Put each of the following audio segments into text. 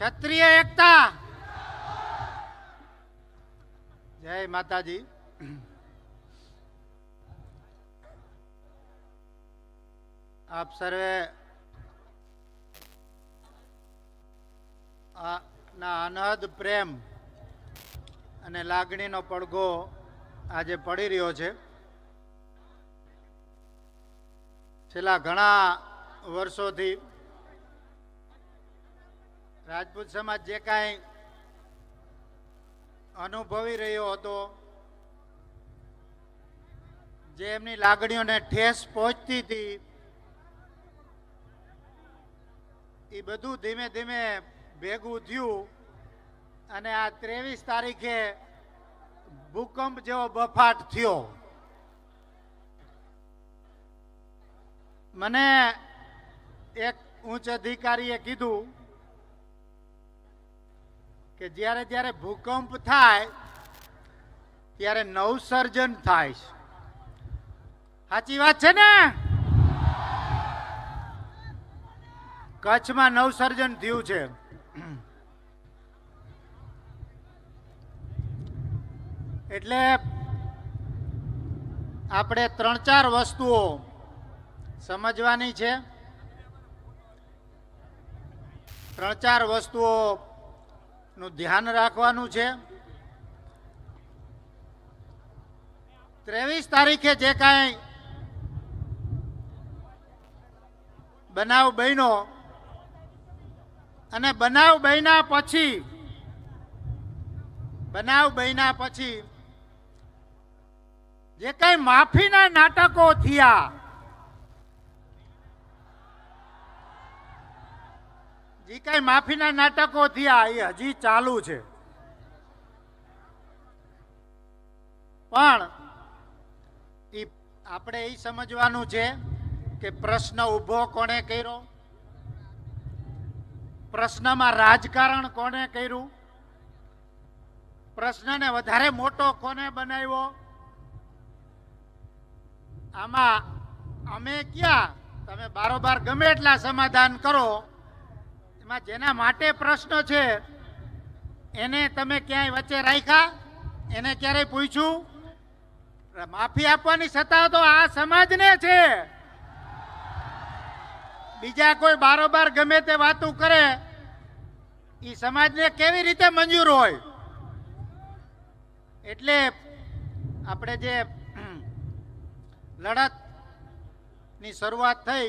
ક્ષત્રિય એકતા. જય માતાજી. આપ સર્વે ના અનહદ પ્રેમ અને લાગણીનો પડઘો આજે પડી રહ્યો છે. છેલ્લા ઘણા વર્ષોથી રાજપૂત સમાજ જે કાંઈ અનુભવી રહ્યો હતો, જે એમની લાગણીઓને ઠેસ પહોંચતી હતી, એ બધું ધીમે ધીમે ભેગું થયું અને આ ત્રેવીસ તારીખે ભૂકંપ જેવો બફાટ થયો. મને એક ઉચ્ચ અધિકારીએ કીધું કે જ્યારે જ્યારે ભૂકંપ થાય, ત્યારે નવસર્જન થાય છે. સાચી વાત છે ને? કચ્છમાં નવસર્જન થયું છે. એટલે આપણે ત્રણ ચાર વસ્તુઓ સમજવાની છે. ત્રણ ચાર વસ્તુઓ નું ધ્યાન રાખવાનું છે. ત્રેવીસ તારીખે જે કાંઈ બનાવ બન્યો અને બનાવ બન્યા પછી, બનાવ બન્યા પછી જે કઈ માફીના નાટકો થયા જે કઈ માફીના નાટકો થયા એ હજી ચાલુ છે. પણ એ આપણે એ સમજવાનું છે કે પ્રશ્ન ઊભો કોણે કર્યો? પ્રશ્નમાં રાજકારણ કોને કર્યું? પ્રશ્નને વધારે મોટો કોને બનાવ્યો? આમાં અમે ક્યાં? તમે બારોબાર ગમે એટલા સમાધાન કરો. એમાં જેના માટે પ્રશ્ન છે, એને તમે ક્યાંય વચ્ચે રાખ્યા? એને ક્યારેય પૂછ્યું? માફી આપવાની સત્તા તો આ સમાજને છે. બીજા કોઈ બારોબાર ગમે તે વાતું કરે એ સમાજને કેવી રીતે મંજૂર હોય? એટલે આપણે જે લડતની શરૂઆત થઈ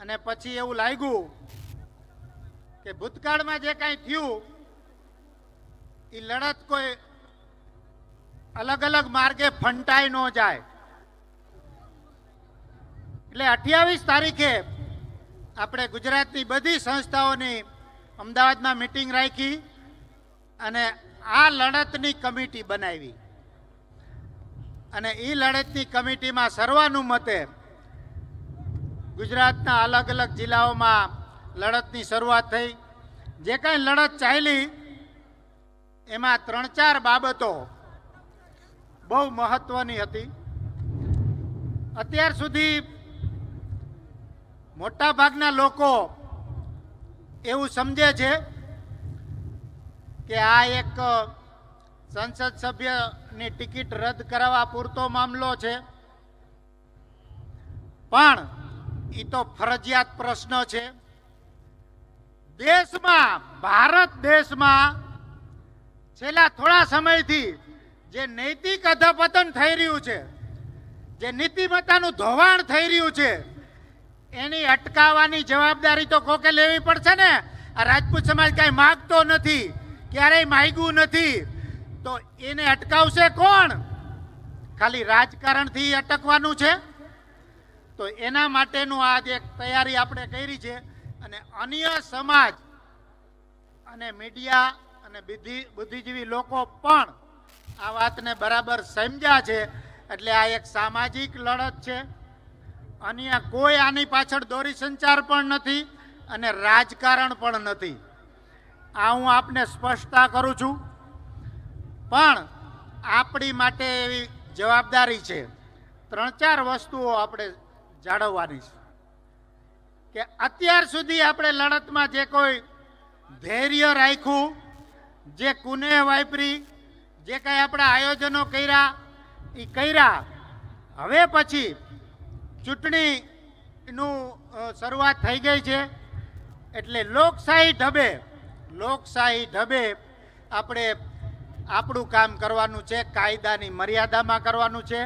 અને પછી એવું લાગ્યું કે ભૂતકાળમાં જે કાંઈ થયું એ લડત કોઈ અલગ અલગ માર્ગે ફંટાઈ ન જાય. એટલે અઠ્યાવીસ તારીખે આપણે ગુજરાતની બધી સંસ્થાઓની અમદાવાદમાં મિટિંગ રાખી અને આ લડતની કમિટી બનાવી. અને એ લડતની કમિટીમાં સર્વાનુમતે ગુજરાતના અલગ અલગ જિલ્લાઓમાં લડતની શરૂઆત થઈ. જે કાંઈ લડત ચાલી, એમાં ત્રણ ચાર બાબતો બહુ મહત્વની હતી. અત્યાર સુધી મોટાભાગના લોકો એવું સમજે છે કે આ એક સંસદ સભ્યની ટિકિટ રદ કરાવવા પૂરતો મામલો છે. પણ એ તો ફરજિયાત પ્રશ્ન છે. દેશમાં, ભારત દેશમાં છેલ્લા થોડા સમયથી જે નૈતિક અધપતન થઈ રહ્યું છે, જે નીતિમત્તાનું ધોવાણ થઈ રહ્યું છે, એની અટકાવવાની જવાબદારી તો કોકે લેવી પડશે ને? આ રાજપૂત સમાજ કાંઈ માગતો નથી, ક્યારેય માગ્યું નથી. તો એને અટકાવશે કોણ? ખાલી રાજકારણથી અટકવાનું છે? તો એના માટેનું આ જે તૈયારી આપણે કરી છે અને અન્ય સમાજ અને મીડિયા અને બુદ્ધિ બુદ્ધિજીવી લોકો પણ આ વાતને બરાબર સમજ્યા છે. એટલે આ એક સામાજિક લડત છે. અન્ય કોઈ આની પાછળ દોરી સંચાર પણ નથી અને રાજકારણ પણ નથી. આ હું આપને સ્પષ્ટતા કરું છું. પણ આપણી માટે એવી જવાબદારી છે. ત્રણ ચાર વસ્તુઓ આપણે જાળવવાની છે. કે અત્યાર સુધી આપણે લડતમાં જે કોઈ ધૈર્ય રાખ્યું, જે કુને વાપરી, જે કાંઈ આપણા આયોજનો કર્યા એ કર્યા. હવે પછી ચૂંટણીનું શરૂઆત થઈ ગઈ છે. એટલે લોકશાહી ઢબે લોકશાહી ઢબે આપણે આપણું કામ કરવાનું છે, કાયદાની મર્યાદામાં કરવાનું છે,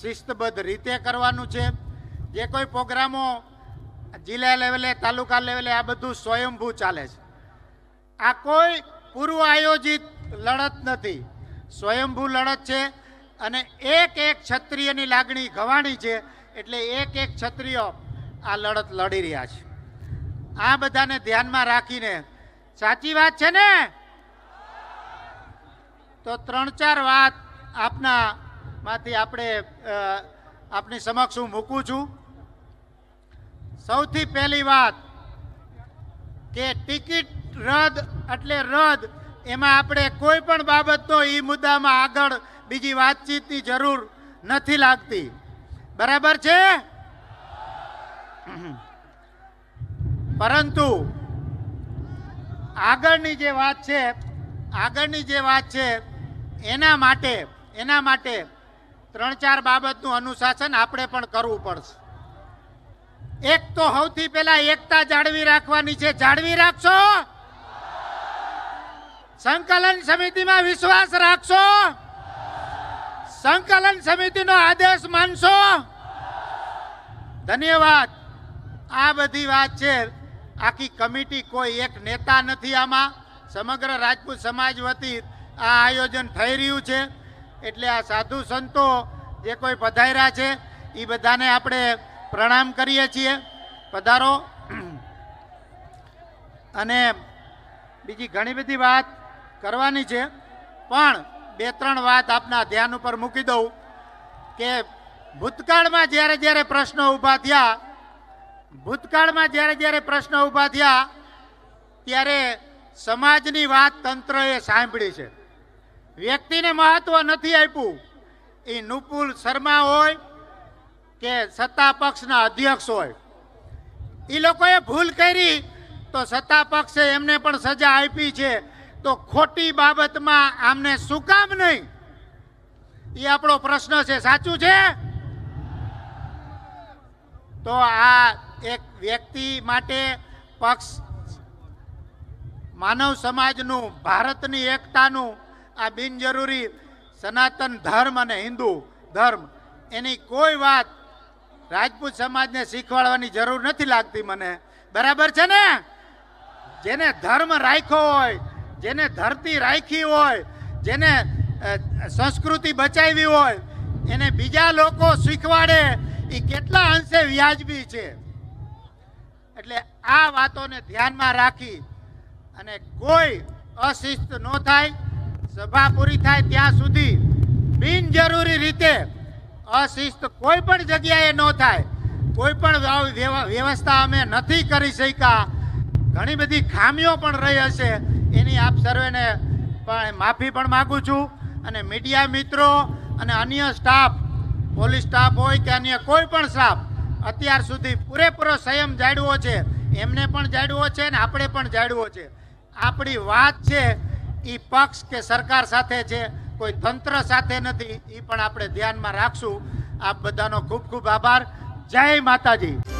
શિસ્તબદ્ધ રીતે કરવાનું છે. જે કોઈ પ્રોગ્રામો જિલ્લા લેવલે, તાલુકા લેવલે આ બધું સ્વયંભૂ ચાલે છે. આ કોઈ પૂર્વ આયોજિત લડત નથી. સ્વયંભૂ લડત છે અને એક એક ક્ષત્રિયની લાગણી ગવાણી છે એટલે એક એક ક્ષત્રિય આ લડત લડી રહ્યા છે. આ બધાને ધ્યાનમાં રાખીને, સાચી વાત છે ને? તો ત્રણ ચાર વાત આપના માંથી આપણે આપની સમક્ષ હું મૂકું છું. સૌથી પહેલી વાત કે ટિકિટ રદ એટલે રદ, એમાં આપણે કોઈ પણ બાબતનો એ મુદ્દામાં આગળ બીજી વાતચીતની જરૂર નથી લાગતી. બરાબર છે? પરંતુ આગળની જે વાત છે, આગળની જે વાત છે, એના માટે એના માટે ત્રણ ચાર બાબતનું અનુશાસન આપણે પણ કરવું પડશે. એક તો સૌથી પહેલા એકતા જાળવી રાખવાની છે. જાળવી રાખશો? સંકલન સમિતિમાં વિશ્વાસ રાખશો? સંકલન સમિતિનો આદેશ માનશો? ધન્યવાદ. આ બધી વાત છે. આખી કમિટી કોઈ એક નેતા નથી આમાં. સમગ્ર રાજપૂત સમાજ વતી આ આયોજન થઈ રહ્યું છે. એટલે આ સાધુ સંતો જે કોઈ પધાર્યા છે એ બધાને આપણે પ્રણામ કરીએ છીએ પધારો. અને બીજી ઘણી બધી વાત કરવાની છે, પણ બે ત્રણ વાત આપના ધ્યાન ઉપર મૂકી દઉં કે ભૂતકાળમાં જ્યારે જ્યારે પ્રશ્નો ઊભા થયા, ભૂતકાળમાં જ્યારે જ્યારે પ્રશ્નો ઊભા થયા, ત્યારે સમાજની વાત તંત્રએ સાંભળી છે. વ્યક્તિને મહત્વ નથી આપ્યું. એ નુપુલ શર્મા હોય કે સત્તા પક્ષના અધ્યક્ષ હોય. એ લોકોએ ભૂલ કરી, તો સત્તા પક્ષે એમને પણ સજા આપી છે. તો ખોટી બાબતમાં આમને શું કામ નહીં? એ આપણો પ્રશ્ન છે. સાચું છે? તો આ એક વ્યક્તિ માટે પક્ષ માનવ સમાજનું, ભારતની એકતાનું, આ બિનજરૂરી સનાતન ધર્મ અને હિન્દુ ધર્મ, એની કોઈ વાત રાજપૂત સમાજને શીખવાડવાની જરૂર નથી લાગતી મને. બરાબર છે ને? જેને ધર્મ રાખ્યો હોય, જેને ધરતી રાખી હોય, જેને સંસ્કૃતિ બચાવી હોય, એને બીજા લોકો શીખવાડે એ કેટલા અંશે વ્યાજબી છે. એટલે આ વાતોને ધ્યાનમાં રાખી અને કોઈ અશિસ્ત ન થાય, સભા પૂરી થાય ત્યાં સુધી બિનજરૂરી રીતે અશિસ્ત કોઈ પણ જગ્યાએ ન થાય, કોઈ પણ વ્યવ- વ્યવ- વ્યવસ્થા અમે નથી કરી શક્યા. ઘણી બધી ખામીઓ પણ રહી હશે, એની આપ સર્વેને પણ માફી પણ માગું છું. અને મીડિયા મિત્રો અને અન્ય સ્ટાફ, પોલીસ સ્ટાફ હોય કે અન્ય કોઈ પણ સ્ટાફ, અત્યાર સુધી પૂરેપૂરો સંયમ જાળવો છે. એમને પણ જાળવો છે અને આપણે પણ જાળવો છે. આપણી વાત છે એ પક્ષ કે સરકાર સાથે છે. કોઈ તંત્ર સાથે નથી એ પણ આપણે ધ્યાનમાં રાખશું. આપ બધાનો ખૂબ ખૂબ આભાર. જય માતાજી.